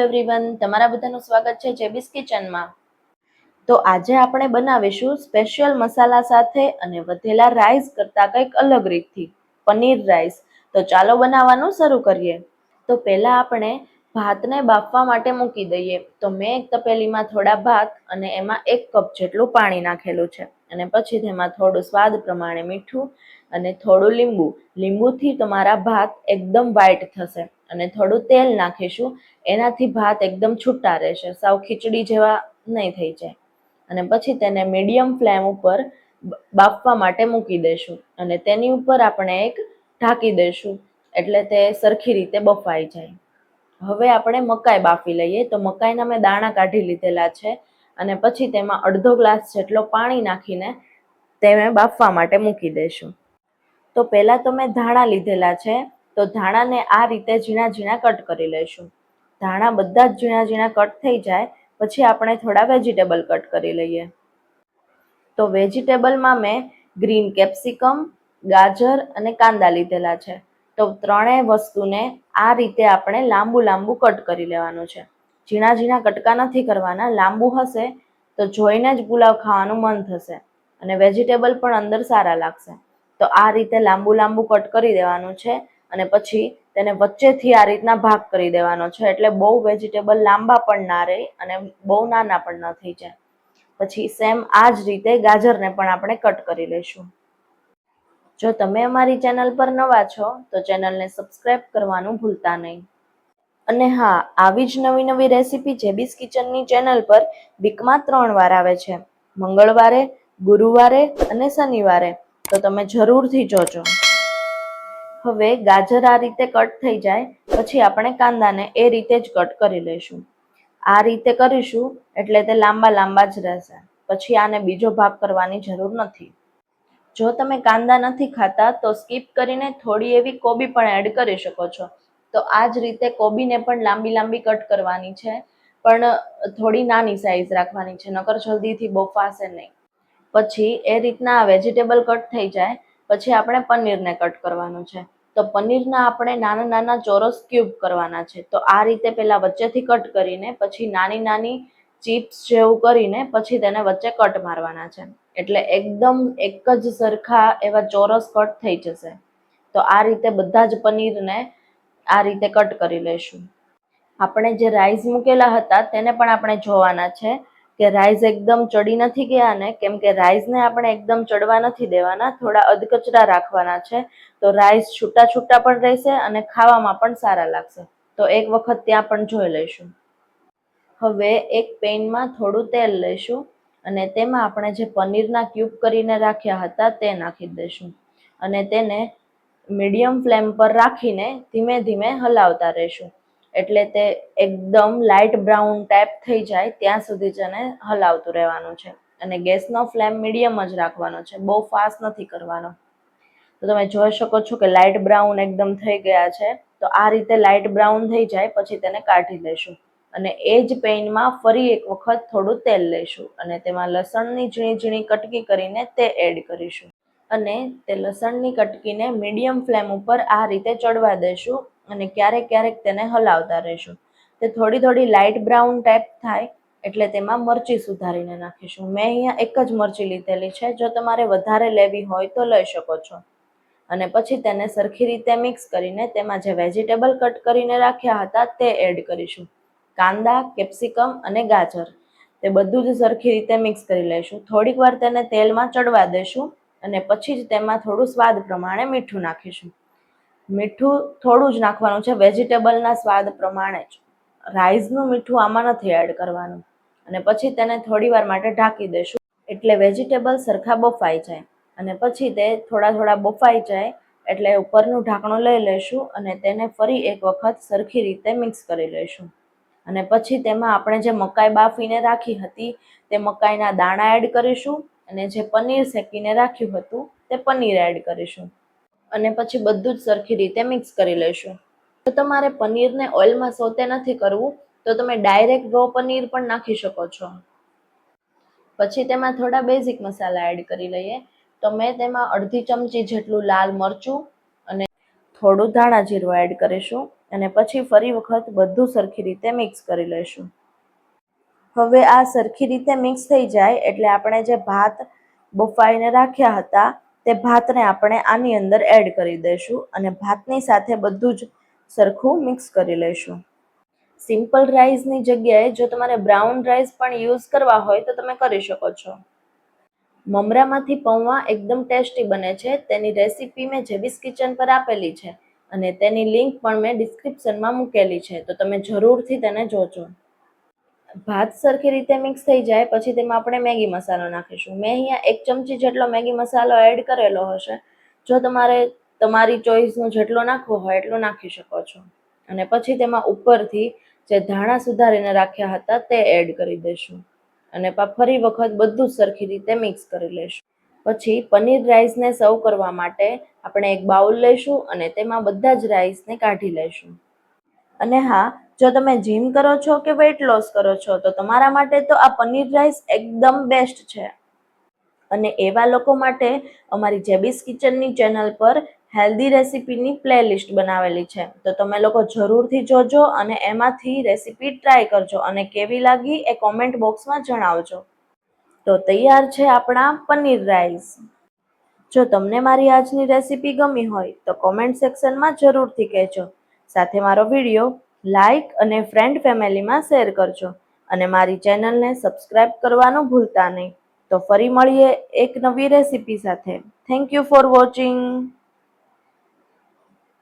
Everyone તમારા બધાનું સ્વાગત છે જેબીસ કિચનમાં. તો આજે આપણે બનાવીશું સ્પેશિયલ મસાલા સાથે અને વધેલા રાઈસ કરતા કંઈક અલગ રીતથી, પનીર રાઈસ તો ચાલો બનાવવાનું શરૂ કરીએ. તો પહેલાં આપણે ભાતને બાફવા માટે મૂકી દઈએ. તો મેં એક તપેલીમાં થોડા ભાત અને એમાં એક કપ જેટલું પાણી નાખેલું છે. અને પછી તેમાં થોડું સ્વાદ પ્રમાણે મીઠું અને થોડું લીંબુ. લીંબુથી તમારા ભાત એકદમ વ્હાઈટ થશે. અને થોડું તેલ નાખીશું. એનાથી ભાત એકદમ છૂટા રહેશે. સાવ ખીચડી જેવા નહીં થઈ જાય. અને પછી તેને મીડિયમ ફ્લેમ ઉપર બાફવા માટે મૂકી દઈશું. અને તેની ઉપર આપણે એક ઢાંકી દઈશું. એટલે તે સરખી રીતે બફાઈ જાય. હવે આપણે મકાઈ બાફી લઈએ. તો મકાઈના મેં દાણા કાઢી લીધેલા છે. અને પછી તેમાં અડધો ગ્લાસ જેટલો પાણી નાખીને તેને બાફવા માટે મૂકી દઈશું. તો પહેલાં તો મેં ધાણા લીધેલા છે. તો ધાણાને આ રીતે ઝીણા ઝીણા કટ કરી લઈશું. ધાણા બધા જ ઝીણા ઝીણા કટ થઈ જાય, પછી આપણે થોડા વેજીટેબલ કટ કરી લઈએ. તો વેજીટેબલમાં મેં ગ્રીન કેપ્સિકમ ગાજર અને કાંદા લીધેલા છે. તો ત્રણેય વસ્તુને આ રીતે આપણે લાંબુ લાંબુ કટ કરી લેવાનું છે. ઝીણા ઝીણા કટકા નથી કરવાના, લાંબુ હશે તો જોઈને જ પુલાવ ખાવાનું મન થશે અને વેજીટેબલ પણ અંદર સારા લાગશે. તો આ રીતે લાંબુ લાંબુ કટ કરી દેવાનું છે. અને પછી તેને વચ્ચેથી આ રીતના ભાગ કરી દેવાનો છે. એટલે બહુ વેજીટેબલ લાંબા પણ ના રહે અને બહુ નાના પણ ન થઈ જાય. પછી સેમ આ જ રીતે ગાજરને પણ આપણે કટ કરી લઈશું. જો તમે અમારી ચેનલ પર નવા છો, તો ચેનલને સબસ્ક્રાઇબ કરવાનું ભૂલતા નહીં. અને હા, આવી જ નવી નવી રેસીપી જેબીસ કિચનની ચેનલ પર વીકમાં ત્રણ વાર આવે છે. મંગળવારે, ગુરુવારે અને શનિવારે. તો તમે જરૂરથી જોજો. હવે ગાજર આ રીતે કટ થઈ જાય, પછી આપણે કાંદાને એ રીતે જ કટ કરી લઈશું. આ રીતે કરીશું એટલે તે લાંબા લાંબા જ રહેશે. પછી આને બીજો ભાગ કરવાની જરૂર નથી. જો તમે કાંદા નથી ખાતા તો સ્કીપ કરીને થોડી એવી કોબી પણ એડ કરી શકો છો. તો આ જ રીતે કોબીને પણ લાંબી લાંબી કટ કરવાની છે, પણ થોડી નાની સાઈઝ રાખવાની છે, નકર જલ્દીથી બફાશે નહીં. પછી એ રીતના વેજીટેબલ કટ થઈ જાય પછી આપણે પનીરને કટ કરવાનું છે. તો પનીરના આપણે નાના નાના ચોરસ ક્યુબ કરવાના છે. તો આ રીતે પહેલાં વચ્ચેથી કટ કરીને, પછી નાની નાની ચિપ્સ જેવું કરીને, પછી તેને વચ્ચે કટ મારવાના છે. એટલે એકદમ એક જ સરખા એવા ચોરસ કટ થઈ જશે. તો આ રીતે બધા જ પનીરને આ રીતે કટ કરી લઈશું. આપણે જે રાઈસ મૂકેલા હતા તેને પણ આપણે જોવાના છે. કે રાઈસ એકદમ ચડી નથી ગયા ને કેમ કે રાઈસને આપણે એકદમ ચડવા નથી દેવાના, થોડા અધકચરા રાખવાના છે, તો રાઈસ છૂટા છૂટા પણ રહેશે અને ખાવામાં પણ સારા લાગશે. તો એક વખત ત્યાં પણ જોઈ લઈશું. હવે એક પેનમાં થોડું તેલ લઈશું અને તેમાં આપણે જે પનીરના ક્યુબ કરીને રાખ્યા હતા તે નાખી દઈશું. અને તેને મીડિયમ ફ્લેમ પર રાખીને ધીમે ધીમે હલાવતા રહીશું. એટલે તે એકદમ લાઇટ બ્રાઉન ટાઈપ થઈ જાય, ત્યાં સુધી તેને હલાવતું રહેવાનું છે. અને ગેસનો ફ્લેમ મીડિયમ જ રાખવાનો છે, બહુ ફાસ્ટ નથી કરવાનો. તો તમે જોઈ શકો છો કે લાઇટ બ્રાઉન એકદમ થઈ ગયા છે. તો આ રીતે લાઇટ બ્રાઉન થઈ જાય, પછી તેને કાઢી લઈશું અને એ જ પેનમાં ફરી એક વખત થોડું તેલ લઈશું અને તેમાં લસણની ઝીણી ઝીણી કટકી કરીને તે એડ કરીશું. અને તે લસણની કટકીને મીડિયમ ફ્લેમ ઉપર આ રીતે ચડવા દઈશું અને ક્યારેક ક્યારેક તેને હલાવતા રહીશું. તે થોડી થોડી લાઇટ બ્રાઉન ટાઈપ થાય એટલે તેમાં મરચી સુધારીને નાખીશું. મેં અહીંયા એક જ મરચી લીધેલી છે. જો તમારે વધારે લેવી હોય તો લઈ શકો છો. અને પછી તેને સરખી રીતે મિક્સ કરીને તેમાં જે વેજીટેબલ કટ કરીને રાખ્યા હતા તે એડ કરીશું. કાંદા કેપ્સિકમ અને ગાજર. તે બધું જ સરખી રીતે મિક્સ કરી લઈશું. થોડીક વાર તેને તેલમાં ચડવા દઈશું અને પછી જ તેમાં થોડું સ્વાદ પ્રમાણે મીઠું નાખીશું. મીઠું થોડું જ નાખવાનું છે. વેજીટેબલના સ્વાદ પ્રમાણે જ. રાઈસનું મીઠું આમાં નથી એડ કરવાનું. અને પછી તેને થોડીવાર માટે ઢાંકી દઈશું એટલે વેજીટેબલ સરખા બફાઈ જાય. અને પછી તે થોડા થોડા બફાઈ જાય, એટલે ઉપરનું ઢાંકણું લઈ લઈશું અને તેને ફરી એક વખત સરખી રીતે મિક્સ કરી લઈશું અને પછી તેમાં આપણે જે મકાઈ બાફીને રાખી હતી, તે મકાઈના દાણા એડ કરીશું અને જે પનીર શેકીને રાખ્યું હતું, તે પનીર એડ કરીશું. અને પછી બધું જ સરખી રીતે મિક્સ કરી લઈશું તો તમારે પનીરને ઓઇલમાં સોતે નથી કરવું, તો તમે ડાયરેક્ટ રો પનીર પણ નાખી શકો છો. પછી તેમાં થોડા બેઝિક મસાલા એડ કરી લઈએ. તો મેં તેમાં અડધી ચમચી જેટલું લાલ મરચું અને થોડું ધાણા જીરું એડ કરીશું અને પછી ફરી વખત બધું સરખી રીતે મિક્સ કરી લઈશું. હવે આ સરખી રીતે મિક્સ થઈ જાય એટલે આપણે જે ભાત બફાઈને રાખ્યા હતા તે ભાતને આપણે આની અંદર એડ કરી દઈશું અને ભાતની સાથે બધું જ સરખું મિક્સ કરી લઈશું. સિમ્પલ રાઈસની જગ્યાએ જો તમારે બ્રાઉન રાઈસ પણ યુઝ કરવા હોય તો તમે કરી શકો છો. મમરામાંથી પૌવા એકદમ ટેસ્ટી બને છે. તેની રેસીપી મેં જેબીસ કિચન પર આપેલી છે અને તેની લિંક પણ મેં ડિસ્ક્રિપ્શનમાં મૂકેલી છે. તો તમે જરૂરથી તેને જોજો. ભાત સરખી રીતે મિક્સ થઈ જાય, પછી તેમાં આપણે મેગી મસાલો નાખીશું. મેં અહીંયા એક ચમચી જેટલો મેગી મસાલો એડ કરેલો હશે. જો તમારે તમારી ચોઈસનું જેટલો નાખવો હોય એટલો નાખી શકો છો. અને પછી તેમાં ઉપરથી જે ધાણા સુધારીને રાખ્યા હતા તે એડ કરી દઈશું. અને ફરી વખત બધું જ સરખી રીતે મિક્સ કરી લઈશું. પછી પનીર રાઈસને સર્વ કરવા માટે આપણે એક બાઉલ લઈશું અને તેમાં બધા જ રાઈસને કાઢી લઈશું. અને હા જો તમે જીમ કરો છો કે વેટ લોસ કરો છો, તો તમારા માટે તો આ પનીર રાઈસ એકદમ બેસ્ટ છે. અને એવા લોકો માટે અમારી જેબીસ કિચનની ચેનલ પર હેલ્ધી રેસીપીની પ્લેલિસ્ટ બનાવેલી છે. તો તમે લોકો જરૂરથી જોજો અને એમાંથી રેસીપી ટ્રાય કરજો અને કેવી લાગી એ કોમેન્ટ બોક્સમાં જણાવજો. તો તૈયાર છે આપણા પનીર રાઈસ જો તમને મારી આજની રેસીપી ગમી હોય તો કોમેન્ટ સેક્શનમાં જરૂરથી કહેજો. સાથે મારો વીડિયો લાઈક અને ફ્રેન્ડ ફેમિલીમાં શેર કરજો અને મારી ચેનલને સબસ્ક્રાઇબ કરવાનું ભૂલતા નહીં. તો ફરી મળીએ એક નવી રેસીપી સાથે. Thank you for watching